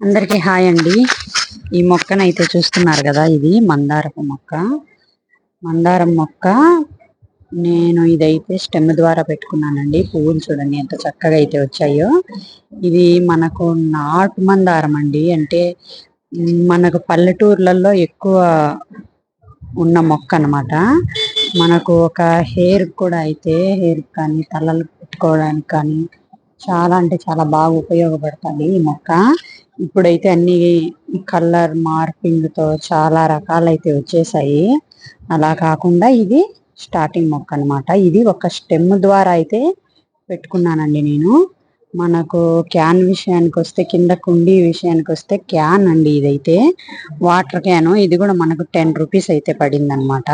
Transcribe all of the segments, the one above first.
అందరికీ హాయ్ అండి. ఈ మొక్కనైతే చూస్తున్నారు కదా ఇది మందారపు మొక్క. మందారం మొక్క. నేను ఇదైతే స్టెమ్ ద్వారా పెట్టుకున్నానండి. పువ్వులు చూడండి ఎంత చక్కగా అయితే వచ్చాయో. ఇది మనకు నాటు మందారం అండి. అంటే మనకు పల్లెటూర్లలో ఎక్కువ ఉన్న మొక్క అన్నమాట. మనకు ఒక హెయిర్ కూడా అయితే హెయిర్ కానీ తలలు పెట్టుకోవడానికి కానీ చాలా అంటే చాలా బాగా ఉపయోగపడుతుంది ఈ మొక్క. ఇప్పుడైతే అన్ని కలర్ మార్పింగ్తో చాలా రకాలైతే వచ్చేసాయి. అలా కాకుండా ఇది స్టార్టింగ్ మొక్క అన్నమాట. ఇది ఒక స్టెమ్ ద్వారా అయితే పెట్టుకున్నానండి నేను. మనకు క్యాన్ విషయానికి వస్తే కింద కుండీ విషయానికి వస్తే క్యాన్ అండి ఇదైతే. Water can. ఇది కూడా మనకు టెన్ రూపీస్ అయితే పడింది అనమాట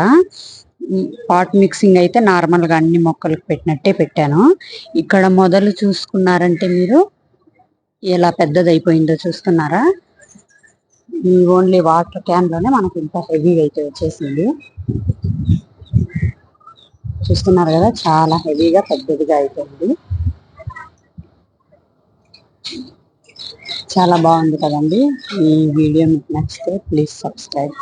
పాట్ మిక్సింగ్ అయితే నార్మల్గా అన్ని మొక్కలకు పెట్టినట్టే పెట్టాను. ఇక్కడ మొదలు చూసుకున్నారంటే మీరు ఎలా పెద్దదైపోయిందో చూస్తున్నారా? ఈ ఓన్లీ వాటర్ క్యాన్లోనే మనకు ఇంత హెవీగా అయితే వచ్చేసింది. చూస్తున్నారు కదా చాలా హెవీగా పెద్దదిగా అయిపోయింది. చాలా బాగుంది కదండి. ఈ వీడియో మీకు నచ్చితే ప్లీజ్ సబ్స్క్రైబ్.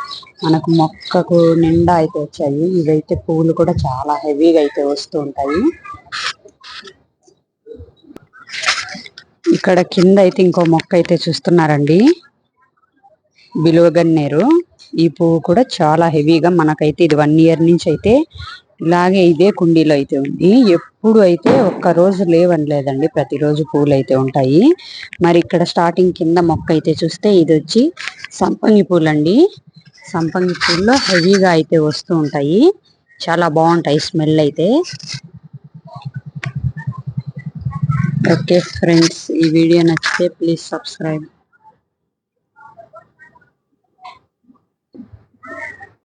మనకు మొక్కకు నిండా అయితే వచ్చాయి. ఇవైతే పువ్వులు కూడా చాలా హెవీగా అయితే వస్తూ ఉంటాయి. ఇక్కడ కింద అయితే ఇంకో మొక్క అయితే చూస్తున్నారండి. బిలువగన్నేరు. ఈ పువ్వు కూడా చాలా హెవీగా మనకైతే ఇది వన్ ఇయర్ నుంచి అయితే ఇలాగే ఇదే కుండీలో అయితే ఉంది. ఎప్పుడు అయితే ఒక్క రోజు లేవని లేదండి ప్రతిరోజు పూలు అయితే ఉంటాయి. మరి ఇక్కడ స్టార్టింగ్ కింద మొక్క అయితే చూస్తే ఇది వచ్చి సంపంగి పూలు అండి సంపంగి పూల్లో హెవీగా అయితే వస్తూ ఉంటాయి. చాలా బాగుంటాయి స్మెల్ అయితే. ఓకే ఫ్రెండ్స్ ఈ వీడియో నచ్చితే ప్లీజ్ సబ్స్క్రైబ్.